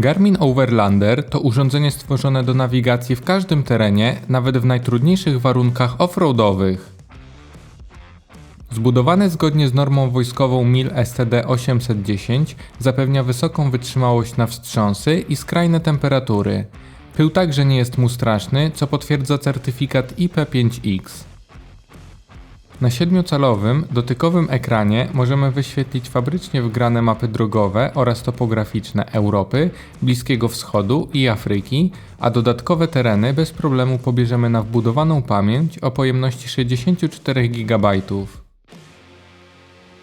Garmin Overlander to urządzenie stworzone do nawigacji w każdym terenie, nawet w najtrudniejszych warunkach off-roadowych. Zbudowany zgodnie z normą wojskową MIL STD 810 zapewnia wysoką wytrzymałość na wstrząsy i skrajne temperatury. Pył także nie jest mu straszny, co potwierdza certyfikat IP5X. Na siedmiocalowym, dotykowym ekranie możemy wyświetlić fabrycznie wgrane mapy drogowe oraz topograficzne Europy, Bliskiego Wschodu i Afryki, a dodatkowe tereny bez problemu pobierzemy na wbudowaną pamięć o pojemności 64 GB.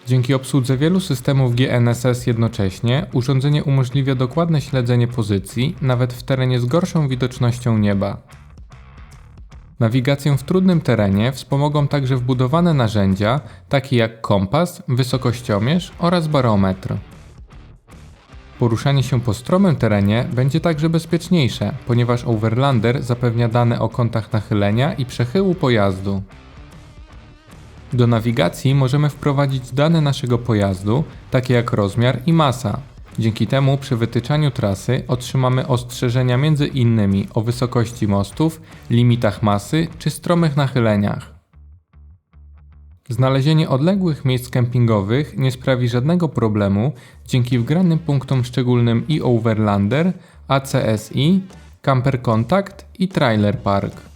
Dzięki obsłudze wielu systemów GNSS jednocześnie, urządzenie umożliwia dokładne śledzenie pozycji, nawet w terenie z gorszą widocznością nieba. Nawigację w trudnym terenie wspomogą także wbudowane narzędzia, takie jak kompas, wysokościomierz oraz barometr. Poruszanie się po stromym terenie będzie także bezpieczniejsze, ponieważ Overlander zapewnia dane o kątach nachylenia i przechyłu pojazdu. Do nawigacji możemy wprowadzić dane naszego pojazdu, takie jak rozmiar i masa. Dzięki temu przy wytyczaniu trasy otrzymamy ostrzeżenia między innymi o wysokości mostów, limitach masy czy stromych nachyleniach. Znalezienie odległych miejsc kempingowych nie sprawi żadnego problemu dzięki wgranym punktom szczególnym i Overlander, ACSI, Camper Contact i Trailer Park.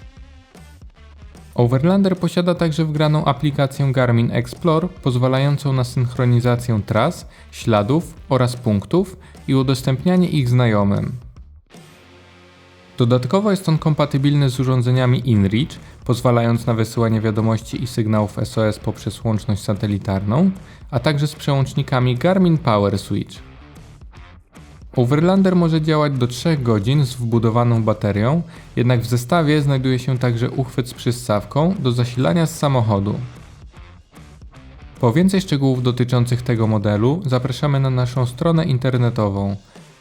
Overlander posiada także wgraną aplikację Garmin Explore pozwalającą na synchronizację tras, śladów oraz punktów i udostępnianie ich znajomym. Dodatkowo jest on kompatybilny z urządzeniami InReach, pozwalając na wysyłanie wiadomości i sygnałów SOS poprzez łączność satelitarną, a także z przełącznikami Garmin Power Switch. Overlander może działać do 3 godzin z wbudowaną baterią, jednak w zestawie znajduje się także uchwyt z przystawką do zasilania z samochodu. Po więcej szczegółów dotyczących tego modelu zapraszamy na naszą stronę internetową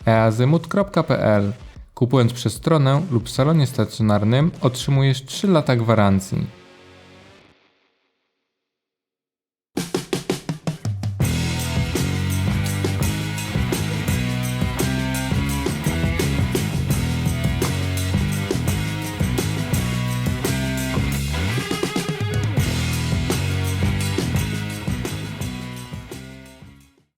eazymut.pl. Kupując przez stronę lub w salonie stacjonarnym otrzymujesz 3 lata gwarancji.